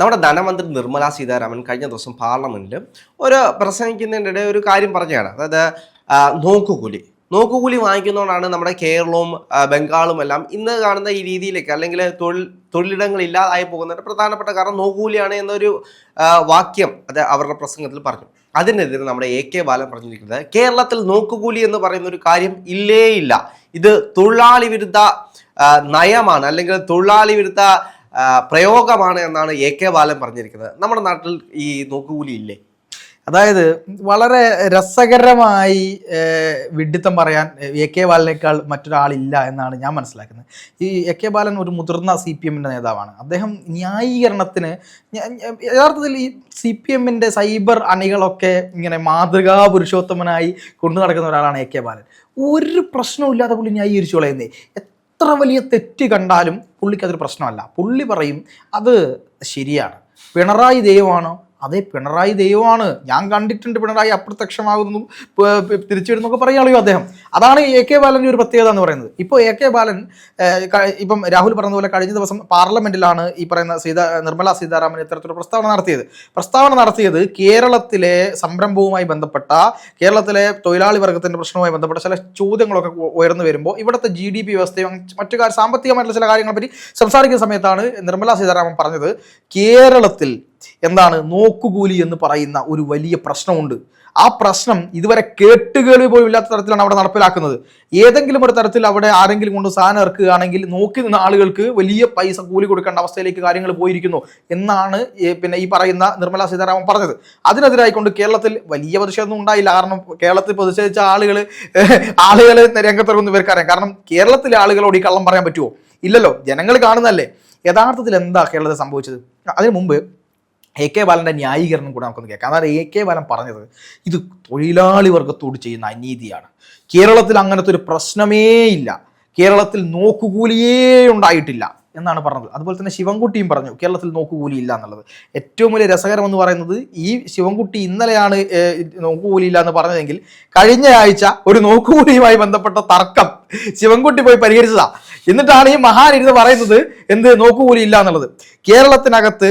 നമ്മുടെ ധനമന്ത്രി നിർമ്മല സീതാരാമൻ കഴിഞ്ഞ ദിവസം പാർലമെന്റിൽ ഒരു പ്രസംഗിക്കുന്നതിന്റെ ഒരു കാര്യം പറഞ്ഞതാണ്. അതായത് നോക്കുകൂലി. നോക്കുകൂലി വാങ്ങിക്കുന്നതുകൊണ്ടാണ് നമ്മുടെ കേരളവും ബംഗാളും എല്ലാം ഇന്ന് കാണുന്ന ഈ രീതിയിലേക്ക് അല്ലെങ്കിൽ തൊഴിൽ തൊഴിലിടങ്ങൾ ഇല്ലാതായി പോകുന്നതിന്റെ പ്രധാനപ്പെട്ട കാരണം നോക്കുകൂലിയാണ് എന്നൊരു വാക്യം അത് അവരുടെ പ്രസംഗത്തിൽ പറഞ്ഞു. അതിനെതിരെ നമ്മുടെ എ കെ ബാലൻ പറഞ്ഞിരിക്കുന്നത് കേരളത്തിൽ നോക്കുകൂലി എന്ന് പറയുന്ന ഒരു കാര്യം ഇല്ലേ ഇല്ല ഇത് തൊഴിലാളി വിരുദ്ധ നയമാണ്. അല്ലെങ്കിൽ തൊഴിലാളി വിരുദ്ധ പ്രയോഗമാണ് എന്നാണ് എ കെ ബാലൻ പറഞ്ഞിരിക്കുന്നത്. നമ്മുടെ നാട്ടിൽ ഈ നോക്കുകൂലി ഇല്ലേ? അതായത് വളരെ രസകരമായി വിഡിത്തം പറയാൻ എ കെ ബാലനേക്കാൾ മറ്റൊരാളില്ല എന്നാണ് ഞാൻ മനസ്സിലാക്കുന്നത്. ഈ എ കെ ബാലൻ ഒരു മുതിർന്ന സി പി എമ്മിന്റെ നേതാവാണ്. അദ്ദേഹം ന്യായീകരണത്തിന് യഥാർത്ഥത്തിൽ ഈ സി പി എമ്മിന്റെ സൈബർ അണികളൊക്കെ ഇങ്ങനെ മാതൃകാ പുരുഷോത്തമനായി കൊണ്ടു നടക്കുന്ന ഒരാളാണ് എ കെ ബാലൻ. ഒരു പ്രശ്നവും പ്രശ്നവുമില്ലാതെ പുള്ളി ന്യായീകരിച്ചു കളയുന്നേ. എത്ര വലിയ തെറ്റ് കണ്ടാലും പുള്ളിക്കതൊരു പ്രശ്നമല്ല. പുള്ളി പറയും അത് ശരിയാണ്. പിണറായി ദൈവമാണോ. അതെ പിണറായി ദൈവമാണ്. ഞാൻ കണ്ടിട്ടുണ്ട് പിണറായി അപ്രത്യക്ഷമാകുന്നു തിരിച്ചു വരുന്നൊക്കെ പറയാളോ അദ്ദേഹം. അതാണ് എ കെ ബാലന്റെ ഒരു പ്രത്യേകത എന്ന് പറയുന്നത്. ഇപ്പോൾ എ കെ ബാലൻ ഇപ്പം രാഹുൽ പറഞ്ഞതുപോലെ കഴിഞ്ഞ ദിവസം പാർലമെന്റിലാണ് ഈ പറയുന്ന സീതാ നിർമ്മല സീതാരാമൻ ഇത്തരത്തിലുള്ള പ്രസ്താവന നടത്തിയത്. പ്രസ്താവന നടത്തിയത് കേരളത്തിലെ സംരംഭവുമായി ബന്ധപ്പെട്ട കേരളത്തിലെ തൊഴിലാളി വർഗത്തിന്റെ പ്രശ്നവുമായി ബന്ധപ്പെട്ട ചില ചോദ്യങ്ങളൊക്കെ ഉയർന്നു വരുമ്പോൾ ഇവിടുത്തെ ജി ഡി പി വ്യവസ്ഥയും മറ്റു സാമ്പത്തികമായിട്ടുള്ള ചില കാര്യങ്ങളെപ്പറ്റി സംസാരിക്കുന്ന സമയത്താണ് നിർമ്മല സീതാരാമൻ പറഞ്ഞത് കേരളത്തിൽ എന്താണ് നോക്കുകൂലി എന്ന് പറയുന്ന ഒരു വലിയ പ്രശ്നമുണ്ട്. ആ പ്രശ്നം ഇതുവരെ കേട്ടുകേൾവി പോലും ഇല്ലാത്ത തരത്തിലാണ് അവിടെ നടപ്പിലാക്കുന്നത്. ഏതെങ്കിലും ഒരു തരത്തിൽ അവിടെ ആരെങ്കിലും കൊണ്ട് സാധനം ഇറക്കുകയാണെങ്കിൽ നോക്കി നിന്ന ആളുകൾക്ക് വലിയ പൈസ കൂലി കൊടുക്കേണ്ട അവസ്ഥയിലേക്ക് കാര്യങ്ങൾ പോയിരിക്കുന്നു എന്നാണ് പിന്നെ ഈ പറയുന്ന നിർമ്മലാ സീതാരാമൻ പറഞ്ഞത്. അതിനെതിരായിക്കൊണ്ട് കേരളത്തിൽ വലിയ പ്രതിഷേധമൊന്നും ഉണ്ടായില്ല. കാരണം കേരളത്തിൽ പ്രതിഷേധിച്ച ആളുകൾ ആളുകൾ രംഗത്തിറങ്ങുന്ന ഇവർക്കറിയാം. കാരണം കേരളത്തിലെ ആളുകളോട് ഈ കള്ളം പറയാൻ പറ്റുമോ? ഇല്ലല്ലോ. ജനങ്ങൾ കാണുന്നതല്ലേ. യഥാർത്ഥത്തിൽ എന്താ കേരളത്തിൽ സംഭവിച്ചത്? അതിനു മുമ്പ് എ കെ ബാലന്റെ ന്യായീകരണം കൂടെ നമുക്കൊന്ന് കേൾക്കാം. അതായത് എ കെ ബാലൻ പറഞ്ഞത് ഇത് തൊഴിലാളി വർഗത്തോട് ചെയ്യുന്ന അനീതിയാണ്. കേരളത്തിൽ അങ്ങനത്തെ ഒരു പ്രശ്നമേ ഇല്ല. കേരളത്തിൽ നോക്കുകൂലിയേ ഉണ്ടായിട്ടില്ല എന്നാണ് പറഞ്ഞത്. അതുപോലെ തന്നെ ശിവൻകുട്ടിയും പറഞ്ഞു കേരളത്തിൽ നോക്കുകൂലി ഇല്ല എന്നുള്ളത്. ഏറ്റവും വലിയ രസകരം എന്ന് പറയുന്നത് ഈ ശിവൻകുട്ടി ഇന്നലെയാണ് നോക്കുകൂലിയില്ല എന്ന് പറഞ്ഞതെങ്കിൽ കഴിഞ്ഞ ആഴ്ച ഒരു നോക്കുകൂലിയുമായി ബന്ധപ്പെട്ട തർക്കം ശിവൻകുട്ടി പോയി പരിഹരിച്ചതാ. എന്നിട്ടാണ് ഈ മഹാൻ ഇരുന്ന് പറയുന്നത് എന്ത് നോക്കുകൂലി ഇല്ല എന്നുള്ളത്. കേരളത്തിനകത്ത്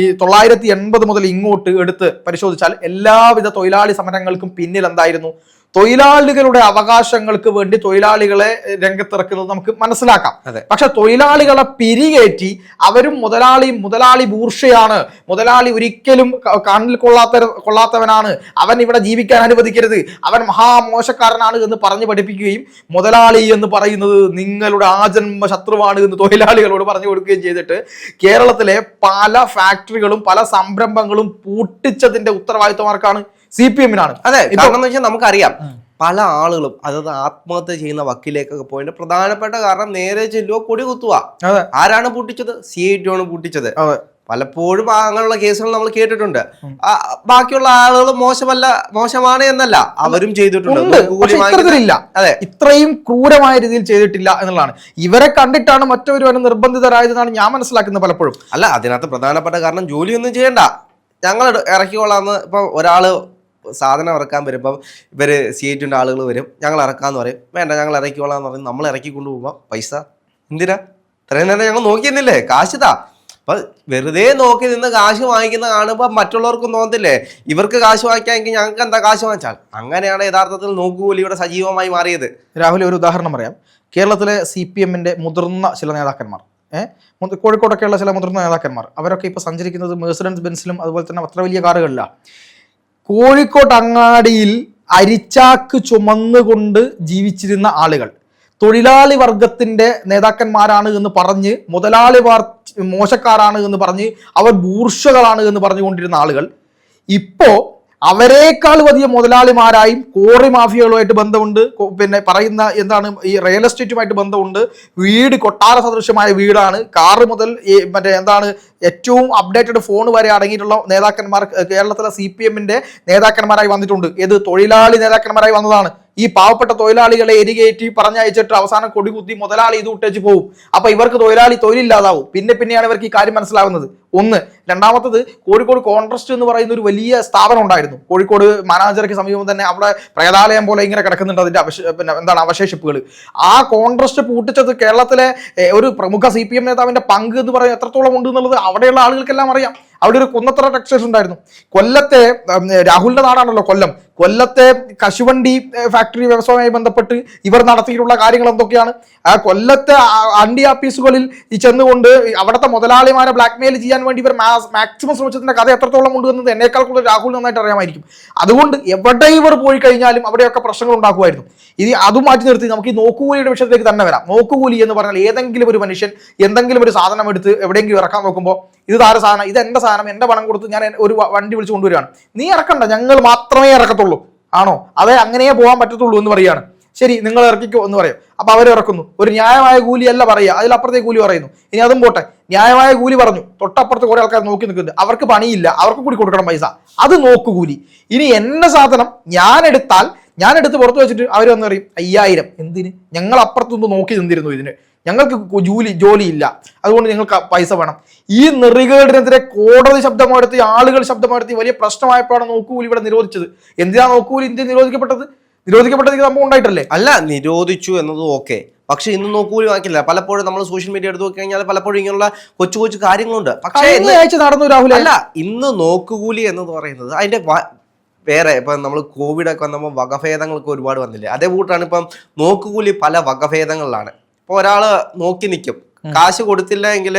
ഈ തൊള്ളായിരത്തി എൺപത് മുതൽ ഇങ്ങോട്ട് എടുത്ത് പരിശോധിച്ചാൽ എല്ലാവിധ തൊഴിലാളി സമരങ്ങൾക്കും പിന്നിൽ എന്തായിരുന്നു? തൊഴിലാളികളുടെ അവകാശങ്ങൾക്ക് വേണ്ടി തൊഴിലാളികളെ രംഗത്തിറക്കുന്നത് നമുക്ക് മനസ്സിലാക്കാം. പക്ഷെ തൊഴിലാളികളെ പിരികേറ്റി അവരും മുതലാളി മുതലാളി ബൂർഷയാണ്. മുതലാളി ഒരിക്കലും കണ്ണിൽ കൊള്ളാത്ത കൊള്ളാത്തവനാണ്. അവൻ ഇവിടെ ജീവിക്കാൻ അനുവദിക്കരുത്. അവൻ മഹാമോശക്കാരനാണ് എന്ന് പറഞ്ഞു പഠിപ്പിക്കുകയും മുതലാളി എന്ന് പറയുന്നത് നിങ്ങളുടെ ആജന്മ ശത്രുവാണ് എന്ന് തൊഴിലാളികളോട് പറഞ്ഞു കൊടുക്കുകയും ചെയ്തിട്ട് കേരളത്തിലെ പല ഫാക്ടറികളും പല സംരംഭങ്ങളും പൂട്ടിച്ചതിന്റെ ഉത്തരവാദിത്വമാർക്കാണ് സി പി എമ്മിനാണ്. അതെ കാരണം വെച്ചാൽ നമുക്കറിയാം പല ആളുകളും അതായത് ആത്മഹത്യ ചെയ്യുന്ന വക്കീലേക്കൊക്കെ പോയതിന്റെ പ്രധാനപ്പെട്ട കാരണം നേരെ ചെല്ലുക കൊടി കുത്തുക. ആരാണ് പൂട്ടിച്ചത്? സി ഐ ടി ആണ് പൂട്ടിച്ചത് പലപ്പോഴും അങ്ങനെയുള്ള കേസുകൾ നമ്മൾ കേട്ടിട്ടുണ്ട്. ബാക്കിയുള്ള ആളുകൾ മോശമല്ല മോശമാണ് എന്നല്ല അവരും ചെയ്തിട്ടുണ്ട്. അതെ. ഇത്രയും ക്രൂരമായ രീതിയിൽ ചെയ്തിട്ടില്ല എന്നുള്ളതാണ്. ഇവരെ കണ്ടിട്ടാണ് നിർബന്ധിതരായത് നിർബന്ധിതരായതെന്നാണ് ഞാൻ മനസ്സിലാക്കുന്നത് പലപ്പോഴും. അല്ല അതിനകത്ത് പ്രധാനപ്പെട്ട കാരണം ജോലിയൊന്നും ചെയ്യണ്ട. ഞങ്ങൾ ഇറക്കിക്കോളാന്ന് ഇപ്പൊ ഒരാൾ സാധനം ഇറക്കാൻ വരുമ്പം ഇവർ സി ഐറ്റിന്റെ ആളുകൾ വരും. ഞങ്ങൾ ഇറക്കാമെന്ന് പറയും. വേണ്ട ഞങ്ങൾ ഇറക്കിക്കോളാന്ന് പറയും. നമ്മൾ ഇറക്കി കൊണ്ടുപോകുമ്പോൾ പൈസ. എന്തിനാ? ഇത്രയും നേരം ഞങ്ങൾ നോക്കിയെന്നില്ലേ കാശിതാ അപ്പം വെറുതെ നോക്കി നിന്ന് കാശ് വാങ്ങിക്കുന്ന കാണുമ്പോൾ മറ്റുള്ളവർക്കും തോന്നത്തില്ലേ? ഇവർക്ക് കാശ് വാങ്ങിക്കാമെങ്കിൽ ഞങ്ങൾക്ക് എന്താ കാശ് വാങ്ങിച്ചാൽ? അങ്ങനെയാണ് യഥാർത്ഥത്തിൽ നോക്കുകൂലി ഇവിടെ സജീവമായി മാറിയത്. രാഹുൽ ഒരു ഉദാഹരണം പറയാം. കേരളത്തിലെ സി പി എമ്മിന്റെ മുതിർന്ന ചില നേതാക്കന്മാർ ഏഹ് കോഴിക്കോടൊക്കെയുള്ള ചില മുതിർന്ന നേതാക്കന്മാർ അവരൊക്കെ ഇപ്പോൾ സഞ്ചരിക്കുന്നത് മേഴ്സിഡൻസ് ബെൻസിലും അതുപോലെ തന്നെ അത്ര വലിയ കാറുകളിലാണ് കോഴിക്കോട്ട് അങ്ങാടിയിൽ അരിച്ചാക്ക് ചുമന്നുകൊണ്ട് ജീവിച്ചിരുന്ന ആളുകൾ. തൊഴിലാളി വർഗത്തിന്റെ നേതാക്കന്മാരാണ് എന്ന് പറഞ്ഞ് മുതലാളി വാർ മോശക്കാരാണ് എന്ന് പറഞ്ഞ് അവർ ബൂർഷകളാണ് എന്ന് പറഞ്ഞുകൊണ്ടിരുന്ന ആളുകൾ. ഇപ്പോ അവരെക്കാൾ വലിയ മുതലാളിമാരായും കോറി മാഫിയകളുമായിട്ട് ബന്ധമുണ്ട്. പിന്നെ പറയുന്ന എന്താണ് ഈ റിയൽ എസ്റ്റേറ്റുമായിട്ട് ബന്ധമുണ്ട്. വീട് കൊട്ടാര സദൃശമായ വീടാണ്. കാറ് മുതൽ മറ്റേ എന്താണ് ഏറ്റവും അപ്ഡേറ്റഡ് ഫോൺ വരെ അടങ്ങിയിട്ടുള്ള നേതാക്കന്മാർ കേരളത്തിലെ സി പി എമ്മിന്റെ നേതാക്കന്മാരായി വന്നിട്ടുണ്ട്. ഏത് തൊഴിലാളി നേതാക്കന്മാരായി വന്നതാണ്. ഈ പാവപ്പെട്ട തൊഴിലാളികളെ എരികേറ്റി പറഞ്ഞയച്ചിട്ട് അവസാനം കൊടികുത്തി മുതലാളി ഇത് വിട്ടേച്ച് പോകും അപ്പൊ ഇവർക്ക് തൊഴിലാളി തൊഴിലില്ലാതാവും. പിന്നെ പിന്നെയാണ് ഇവർക്ക് ഈ കാര്യം മനസ്സിലാവുന്നത്. ഒന്ന് രണ്ടാമത്തത് കോഴിക്കോട് കോൺട്രസ്റ്റ് എന്ന് പറയുന്ന ഒരു വലിയ സ്ഥാപനം ഉണ്ടായിരുന്നു. കോഴിക്കോട് മാനേജർക്ക് സമീപം തന്നെ അവിടെ പ്രേതാലയം പോലെ ഇങ്ങനെ കിടക്കുന്നുണ്ട് അതിന്റെ അവശ പിന്നെ എന്താണ് അവശേഷിപ്പുകൾ ആ കോൺട്രസ്റ്റ് പൂട്ടിച്ചത് കേരളത്തിലെ ഒരു പ്രമുഖ സി പി എം നേതാവിന്റെ പങ്ക് എന്ന് പറയുന്നത് എത്രത്തോളം ഉണ്ട് എന്നുള്ളത് അവിടെയുള്ള ആളുകൾക്കെല്ലാം അറിയാം. അവിടെ ഒരു കുന്നത്തറ ടെക്സ്റ്റൈൽസ് ഉണ്ടായിരുന്നു. കൊല്ലത്തെ രാഹുലിന്റെ നാടാണല്ലോ കൊല്ലം. കൊല്ലത്തെ കശുവണ്ടി ഫാക്ടറി വ്യവസായവുമായി ബന്ധപ്പെട്ട് ഇവർ നടത്തിയിട്ടുള്ള കാര്യങ്ങൾ എന്തൊക്കെയാണ്? ആ കൊല്ലത്തെ അണ്ടി ആഫീസുകളിൽ ഈ ചെന്നുകൊണ്ട് അവിടുത്തെ മുതലാളിമാരെ ബ്ലാക്ക്മെയിൽ ചെയ്യാൻ വേണ്ടി ഇവർ മാക്സിമം ശ്രമിച്ചതിന്റെ കഥ എത്രത്തോളം ഉണ്ട് എന്നത് എന്നേക്കാൾ കൂടുതൽ രാഹുൽ നന്നായിട്ട് അറിയാമായിരിക്കും. അതുകൊണ്ട് എവിടെ ഇവർ പോയി കഴിഞ്ഞാലും അവിടെയൊക്കെ പ്രശ്നങ്ങൾ ഉണ്ടാക്കുമായിരുന്നു. ഇനി അതും മാറ്റി നിർത്തി നമുക്ക് ഈ നോക്കുകൂലിയുടെ വിഷയത്തിലേക്ക് തന്നെ വരാം. നോക്കുകൂലി എന്ന് പറഞ്ഞാൽ ഏതെങ്കിലും ഒരു മനുഷ്യൻ എന്തെങ്കിലും ഒരു സാധനം എടുത്ത് എവിടെയെങ്കിലും ഇറക്കാൻ നോക്കുമ്പോൾ ഇത് താര സാധനം ഇത് എന്റെ സാധനം എന്റെ പണം കൊടുത്ത് ഞാൻ ഒരു വണ്ടി വിളിച്ച് കൊണ്ടുവരികയാണ്. നീ ഇറക്കണ്ട ഞങ്ങൾ മാത്രമേ ഇറക്കത്തുള്ളൂ. ആണോ? അതെ അങ്ങനെയേ പോകാൻ പറ്റത്തുള്ളൂ എന്ന് പറയാണ് ശരി നിങ്ങൾ ഇറക്കിക്കോ എന്ന് പറയും. അപ്പൊ അവർ ഇറക്കുന്നു. ഒരു ന്യായമായ കൂലിയല്ല പറയുക. അതിലപ്പുറത്തെ കൂലി പറയുന്നു. ഇനി അതും പോട്ടെ. ന്യായമായ കൂലി പറഞ്ഞു. തൊട്ടപ്പുറത്ത് കുറെ ആൾക്കാർ നോക്കി നിൽക്കുന്നുണ്ട്. അവർക്ക് പണിയില്ല. അവർക്ക് കൂടി കൊടുക്കണം പൈസ. അത് നോക്കു കൂലി. ഇനി എന്നെ സാധനം ഞാൻ എടുത്താൽ ഞാൻ എടുത്ത് പുറത്ത് വെച്ചിട്ട് അവർ വന്ന് പറയും അയ്യായിരം എന്തിന്? ഞങ്ങൾ അപ്പുറത്തുനിന്ന് നോക്കി നിന്നിരുന്നു ഇതിന്. ഞങ്ങൾക്ക് ജോലി ജോലിയില്ല. അതുകൊണ്ട് ഞങ്ങൾക്ക് പൈസ വേണം. ഈ നെറികേടിനെതിരെ കോടതി ശബ്ദമായിരുത്തി ആളുകൾ ശബ്ദമായിരുത്തി വലിയ പ്രശ്നമായപ്പോഴാണ് നോക്കൂലി ഇവിടെ നിരോധിച്ചത്. എന്തിനാ നോക്കൂലി ഇന്ത്യ നിരോധിക്കപ്പെട്ടത്? നിരോധിക്കപ്പെട്ടത് സംഭവം ഉണ്ടായിട്ടല്ലേ? അല്ല നിരോധിച്ചു എന്നത് ഓക്കെ. പക്ഷെ ഇന്ന് നോക്കൂലി വാങ്ങിക്കില്ല. പലപ്പോഴും നമ്മൾ സോഷ്യൽ മീഡിയ എടുത്ത് നോക്കി കഴിഞ്ഞാൽ പലപ്പോഴും ഇങ്ങനെയുള്ള കൊച്ചു കൊച്ചു കാര്യങ്ങളുണ്ട്. പക്ഷേ നടന്നു രാഹുൽ അല്ല ഇന്ന് നോക്കുകൂലി എന്ന് പറയുന്നത് അതിന്റെ വേറെ ഇപ്പൊ നമ്മൾ കോവിഡ് ഒക്കെ വന്നപ്പോൾ വകഭേദങ്ങളൊക്കെ ഒരുപാട് വന്നില്ലേ? അതേ കൂട്ടാണ് ഇപ്പം നോക്കുകൂലി പല വകഭേദങ്ങളിലാണ്. ഇപ്പൊ ഒരാൾ നോക്കി നിൽക്കും കാശ് കൊടുത്തില്ല എങ്കിൽ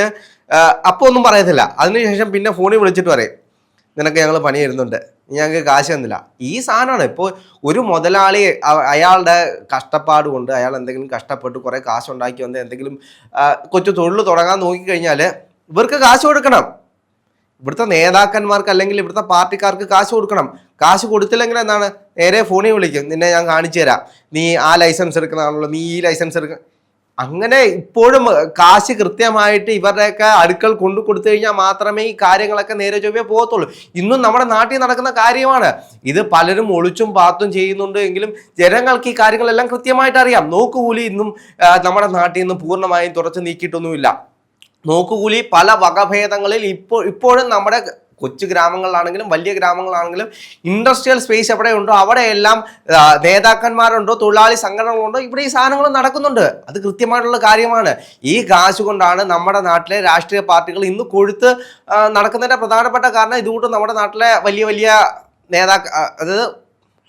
അപ്പൊ ഒന്നും പറയത്തില്ല. അതിനുശേഷം പിന്നെ ഫോണിൽ വിളിച്ചിട്ട് പറയും. നിനക്ക് ഞങ്ങൾ പണി തരുന്നുണ്ട്. നീ ഞങ്ങൾക്ക് കാശ് തന്നില്ല. ഈ സാധനമാണ്. ഇപ്പോൾ ഒരു മുതലാളി അയാളുടെ കഷ്ടപ്പാട് കൊണ്ട് അയാൾ എന്തെങ്കിലും കഷ്ടപ്പെട്ട് കുറേ കാശ് ഉണ്ടാക്കി വന്ന് എന്തെങ്കിലും കൊച്ചു തൊഴിൽ തുടങ്ങാൻ നോക്കിക്കഴിഞ്ഞാൽ ഇവർക്ക് കാശ് കൊടുക്കണം. ഇവിടുത്തെ നേതാക്കന്മാർക്ക് അല്ലെങ്കിൽ ഇവിടുത്തെ പാർട്ടിക്കാർക്ക് കാശ് കൊടുക്കണം. കാശ് കൊടുത്തില്ലെങ്കിൽ എന്താണ്? നേരെ ഫോണിൽ വിളിക്കും. നിന്നെ ഞാൻ കാണിച്ചു തരാം. നീ ആ ലൈസൻസ് എടുക്കുന്നതാണല്ലോ. നീ ഈ ലൈസൻസ് എടുക്ക. അങ്ങനെ ഇപ്പോഴും കാശ് കൃത്യമായിട്ട് ഇവരുടെയൊക്കെ അടുക്കൽ കൊണ്ടു കൊടുത്തു കഴിഞ്ഞാൽ മാത്രമേ ഈ കാര്യങ്ങളൊക്കെ നേരെ ചൊവ്വേ പോകത്തുള്ളൂ. ഇന്നും നമ്മുടെ നാട്ടിൽ നടക്കുന്ന കാര്യമാണ്. ഇത് പലരും ഒളിച്ചും പാത്തും ചെയ്യുന്നുണ്ട് എങ്കിലും ജനങ്ങൾക്ക് ഈ കാര്യങ്ങളെല്ലാം കൃത്യമായിട്ട് അറിയാം. നോക്കുകൂലി ഇന്നും നമ്മുടെ നാട്ടിൽ നിന്ന് പൂർണമായും തുടച്ചു നീക്കിയിട്ടൊന്നുമില്ല. നോക്കുകൂലി പല വകഭേദങ്ങളിൽ ഇപ്പോൾ ഇപ്പോഴും നമ്മുടെ കൊച്ചു ഗ്രാമങ്ങളിലാണെങ്കിലും വലിയ ഗ്രാമങ്ങളാണെങ്കിലും ഇൻഡസ്ട്രിയൽ സ്പേസ് എവിടെയുണ്ടോ അവിടെയെല്ലാം നേതാക്കന്മാരുണ്ടോ തൊഴിലാളി സംഘടനകളുണ്ടോ ഇവിടെ ഈ സാധനങ്ങൾ നടക്കുന്നുണ്ട്. അത് കൃത്യമായിട്ടുള്ള കാര്യമാണ്. ഈ കാശ് കൊണ്ടാണ് നമ്മുടെ നാട്ടിലെ രാഷ്ട്രീയ പാർട്ടികൾ ഇന്ന് കൊഴുത്ത് നടക്കുന്നതിന്റെ പ്രധാനപ്പെട്ട കാരണം ഇതുകൊണ്ട് നമ്മുടെ നാട്ടിലെ വലിയ വലിയ നേതാക്ക അതായത്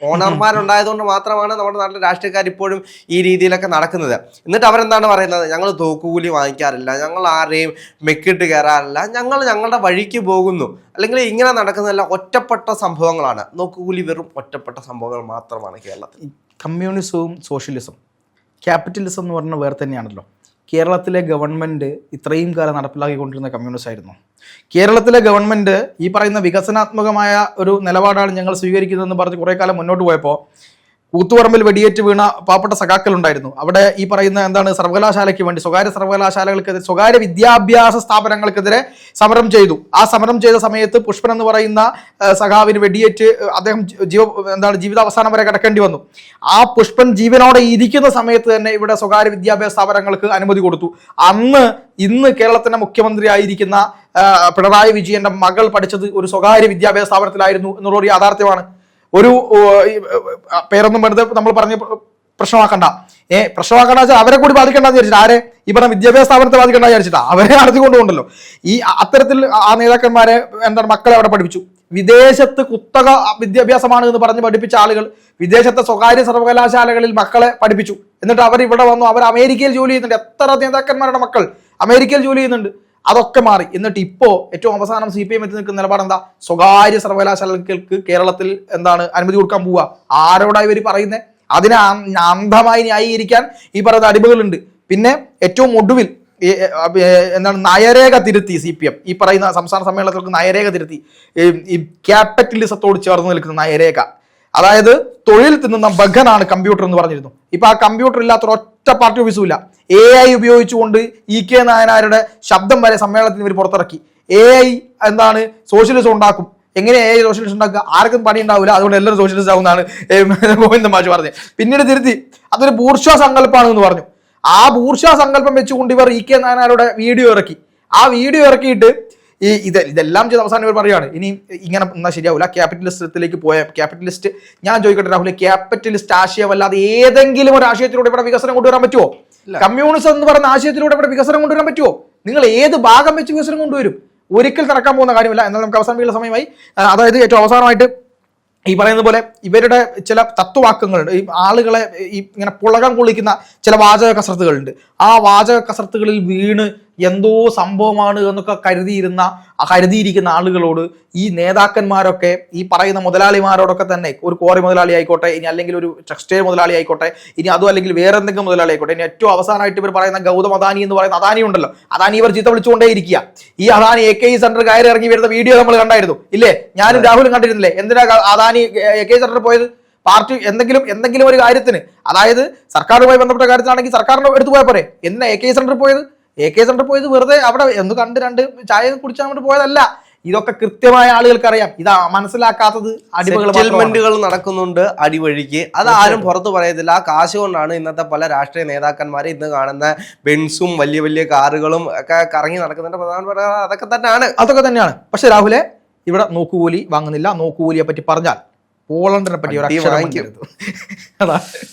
ഓണർമാരുണ്ടായതുകൊണ്ട് മാത്രമാണ് നമ്മുടെ നാട്ടിലെ രാഷ്ട്രീയക്കാർ ഇപ്പോഴും ഈ രീതിയിലൊക്കെ നടക്കുന്നത്. എന്നിട്ട് അവരെന്താണ് പറയുന്നത്? ഞങ്ങൾ തോക്കുകൂലി വാങ്ങിക്കാറില്ല. ഞങ്ങൾ ആരെയും മെക്കിട്ട് കയറാറില്ല ഞങ്ങൾ ഞങ്ങളുടെ വഴിക്ക് പോകുന്നു. അല്ലെങ്കിൽ ഇങ്ങനെ നടക്കുന്നതെല്ലാം ഒറ്റപ്പെട്ട സംഭവങ്ങളാണ്. നോക്കുകൂലി വെറും ഒറ്റപ്പെട്ട സംഭവങ്ങൾ മാത്രമാണ് കേരളത്തിൽ. കമ്മ്യൂണിസവും സോഷ്യലിസം. ക്യാപിറ്റലിസം എന്ന് പറഞ്ഞ വേറെ തന്നെയാണല്ലോ. കേരളത്തിലെ ഗവൺമെന്റ് ഇത്രയും കാലം നടപ്പിലാക്കിക്കൊണ്ടിരുന്ന കമ്മ്യൂണിസ്റ്റ് ആയിരുന്നു. കേരളത്തിലെ ഗവൺമെന്റ് ഈ പറയുന്ന വികസനാത്മകമായ ഒരു നിലപാടാണ് ഞങ്ങൾ സ്വീകരിക്കുന്നതെന്ന് പറഞ്ഞ് കുറേ കാലം മുന്നോട്ട് പോയപ്പോൾ കൂത്തുപറമ്പിൽ വെടിയേറ്റ് വീണ പാവപ്പെട്ട സഖാക്കൾ ഉണ്ടായിരുന്നു. അവിടെ ഈ പറയുന്ന എന്താണ് സർവകലാശാലയ്ക്ക് വേണ്ടി സ്വകാര്യ സർവകലാശാലകൾക്കെതിരെ സ്വകാര്യ വിദ്യാഭ്യാസ സ്ഥാപനങ്ങൾക്കെതിരെ സമരം ചെയ്തു. ആ സമരം ചെയ്ത സമയത്ത് പുഷ്പൻ എന്ന് പറയുന്ന സഖാവിന് വെടിയേറ്റ് അദ്ദേഹം ജീവ എന്താണ് ജീവിതാവസാനം വരെ കിടക്കേണ്ടി വന്നു. ആ പുഷ്പൻ ജീവനോടെ ഇരിക്കുന്ന സമയത്ത് തന്നെ ഇവിടെ സ്വകാര്യ വിദ്യാഭ്യാസ സ്ഥാപനങ്ങൾക്ക് അനുമതി കൊടുത്തു. അന്ന് ഇന്ന് കേരളത്തിന്റെ മുഖ്യമന്ത്രി ആയിരിക്കുന്ന പിണറായി വിജയന്റെ മകൾ പഠിച്ചത് ഒരു സ്വകാര്യ വിദ്യാഭ്യാസ സ്ഥാപനത്തിലായിരുന്നു എന്നുള്ള ഒരു യാഥാർത്ഥ്യമാണ്. ഒരു പേരൊന്നും വെറുതെ നമ്മൾ പറഞ്ഞ് പ്ര- പ്രശ്നമാക്കണ്ട. ഏ പ്രശ്നമാക്കണ്ട വെച്ചാൽ അവരെ കൂടി ബാധിക്കണ്ടെന്ന് വിചാരിച്ചിട്ട്. ആരെ? ഈ പറഞ്ഞ വിദ്യാഭ്യാസ സ്ഥാപനത്തെ ബാധിക്കണ്ട വിചാരിച്ചിട്ടാ. അവരെ നടത്തിക്കൊണ്ടുണ്ടല്ലോ ഈ അത്തരത്തിൽ ആ നേതാക്കന്മാരെ എന്താണ് മക്കളെ അവിടെ പഠിപ്പിച്ചു. വിദേശത്ത് കുത്തക വിദ്യാഭ്യാസമാണ് എന്ന് പറഞ്ഞ് പഠിപ്പിച്ച ആളുകൾ വിദേശത്തെ സ്വകാര്യ സർവകലാശാലകളിൽ മക്കളെ പഠിപ്പിച്ചു. എന്നിട്ട് അവർ ഇവിടെ വന്നു അവർ അമേരിക്കയിൽ ജോലി ചെയ്യുന്നുണ്ട്. എത്ര നേതാക്കന്മാരുടെ മക്കൾ അമേരിക്കയിൽ ജോലി ചെയ്യുന്നുണ്ട്. അതൊക്കെ മാറി. എന്നിട്ട് ഇപ്പോൾ ഏറ്റവും അവസാനം സി പി എം എത്തി നിൽക്കുന്ന നിലപാട് എന്താ? സ്വകാര്യ സർവകലാശാലകൾക്ക് കേരളത്തിൽ എന്താണ് അനുമതി കൊടുക്കാൻ പോവുക. ആരോടായി ഇവർ പറയുന്നത് അതിനെ അന്ധമായി ന്യായീകരിക്കാൻ ഈ പറയുന്ന അടിമകളുണ്ട്. പിന്നെ ഏറ്റവും ഒടുവിൽ എന്താണ് നയരേഖ തിരുത്തി സി പി എം ഈ പറയുന്ന സംസ്ഥാന സമ്മേളനത്തിലൊക്കെ നയരേഖ തിരുത്തി. ഈ ക്യാപിറ്റലിസത്തോട് ചേർന്ന് നിൽക്കുന്ന നയരേഖ. അതായത് തൊഴിൽ തിന്നുന്ന ബഗനാണ് കമ്പ്യൂട്ടർ എന്ന് പറഞ്ഞിരുന്നു. ഇപ്പൊ ആ കമ്പ്യൂട്ടർ ഇല്ലാത്ത ഒറ്റ പാർട്ടി ഓഫീസും ഇല്ല. എ ഐ ഉപയോഗിച്ചുകൊണ്ട് ഇ കെ നായനാരുടെ ശബ്ദം വരെ സമ്മേളനത്തിന് ഇവർ പുറത്തിറക്കി. എ ഐ എന്താണ് സോഷ്യലിസം ഉണ്ടാക്കും. എങ്ങനെ എ സോഷ്യലിസ്റ്റ് ഉണ്ടാക്കുക? ആർക്കും പണി ഉണ്ടാവില്ല. അതുകൊണ്ട് എല്ലാവരും സോഷ്യലിസ്റ്റ് ആവുന്നതാണ്. ഗോവിന്ദൻ മാഷ് പറഞ്ഞത്. പിന്നീട് തിരുത്തി. അതൊരു ബൂർഷ സങ്കല്പമാണ് എന്ന് പറഞ്ഞു. ആ ബൂർഷ സങ്കല്പം വെച്ചുകൊണ്ട് ഇവർ ഇ കെ നായനാരുടെ വീഡിയോ ഇറക്കി. ആ വീഡിയോ ഇറക്കിയിട്ട് ഈ ഇത് ഇതെല്ലാം ചെയ്ത് അവസാനം ഇവർ പറയുകയാണ് ഇനി ഇങ്ങനെ എന്നാൽ ശരിയാവില്ല ക്യാപിറ്റലിസ്റ്റത്തിലേക്ക് പോയ ക്യാപിറ്റലിസ്റ്റ് ഞാൻ ചോദിക്കട്ടെ രാഹുൽ ക്യാപിറ്റലിസ്റ്റ് ആശയമല്ലാതെ ഏതെങ്കിലും ഒരു ആശയത്തിലൂടെ ഇവിടെ വികസനം കൊണ്ടുവരാൻ പറ്റുമോ കമ്മ്യൂണിസം എന്ന് പറയുന്ന ആശയത്തിലൂടെ ഇവിടെ വികസനം കൊണ്ടുവരാൻ പറ്റുമോ നിങ്ങൾ ഏത് ഭാഗം വെച്ച് വികസനം കൊണ്ടുവരും? ഒരിക്കൽ നടക്കാൻ പോകുന്ന കാര്യമില്ല. എന്നാൽ നമുക്ക് അവസാനമുള്ള സമയമായി. അതായത് ഏറ്റവും അവസാനമായിട്ട് ഈ പറയുന്ന പോലെ ഇവരുടെ ചില തത്വവാക്യങ്ങളുണ്ട് ഈ ആളുകളെ ഈ ഇങ്ങനെ പുളകം കൊള്ളിക്കുന്ന ചില വാചക കസരത്തുകളുണ്ട് ആ വാചക കസരത്തുകളിൽ വീണ് എന്തോ സംഭവമാണ് എന്നൊക്കെ കരുതിയിരുന്ന കരുതിയിരിക്കുന്ന ആളുകളോട് ഈ നേതാക്കന്മാരൊക്കെ ഈ പറയുന്ന മുതലാളിമാരോടൊക്കെ തന്നെ ഒരു കോറി മുതലാളി ആയിക്കോട്ടെ ഇനി അല്ലെങ്കിൽ ഒരു ടെക്സ്റ്റൈൽ മുതലാളി ആയിക്കോട്ടെ ഇനി അതും അല്ലെങ്കിൽ വേറെ എന്തെങ്കിലും മുതലാളി ആയിക്കോട്ടെ ഇനി ഏറ്റവും അവസാനമായിട്ട് ഇവർ പറയുന്ന ഗൗതം അദാനി എന്ന് പറയുന്ന അദാനി ഉണ്ടല്ലോ അദാനി ഇവർ ചീത്ത വിളിച്ചുകൊണ്ടേ ഇരിക്കുക. ഈ Adani A K E centre കയറി ഇറങ്ങി വരുന്ന വീഡിയോ നമ്മൾ കണ്ടായിരുന്നു ഇല്ലേ? ഞാനും രാഹുലും കണ്ടിരുന്നില്ലേ? എന്തിനാ അദാനി എ കെ സെന്ററിൽ പോയത്? പാർട്ടി എന്തെങ്കിലും എന്തെങ്കിലും ഒരു കാര്യത്തിന് അതായത് സർക്കാരുമായി ബന്ധപ്പെട്ട കാര്യത്തിലാണെങ്കിൽ സർക്കാരിന്റെ എടുത്തു പോയാൽ പോരെ? എന്തിനാ എ കെ സെന്ററിൽ പോയത്? എ കെ സെന്റർ പോയത് വെറുതെ അവിടെ എന്ത് കണ്ട് രണ്ട് ചായ കുടിച്ചാൽ അങ്ങോട്ട് പോയതല്ല. ഇതൊക്കെ കൃത്യമായ ആളുകൾക്ക് അറിയാം ഇത് മനസ്സിലാക്കാത്തത്. സെറ്റിൽമെന്റുകൾ നടക്കുന്നുണ്ട് അടിവഴിക്ക്. അത് ആരും പുറത്തു പറയത്തില്ല. ആ കാശ് കൊണ്ടാണ് ഇന്നത്തെ പല രാഷ്ട്രീയ നേതാക്കന്മാരെ ഇന്ന് കാണുന്ന ബെൻസും വലിയ വലിയ കാറുകളും ഒക്കെ കറങ്ങി നടക്കുന്നതിന്റെ പ്രധാനപ്പെട്ട അതൊക്കെ തന്നെയാണ്. അതൊക്കെ തന്നെയാണ്. പക്ഷെ രാഹുലെ ഇവിടെ നോക്കുകൂലി വാങ്ങുന്നില്ല. നോക്കുകൂലിയെ പറ്റി പറഞ്ഞാൽ പോളണ്ടിനെ പറ്റി ഒരു അക്ഷരം വാങ്ങിക്കും. അതാ.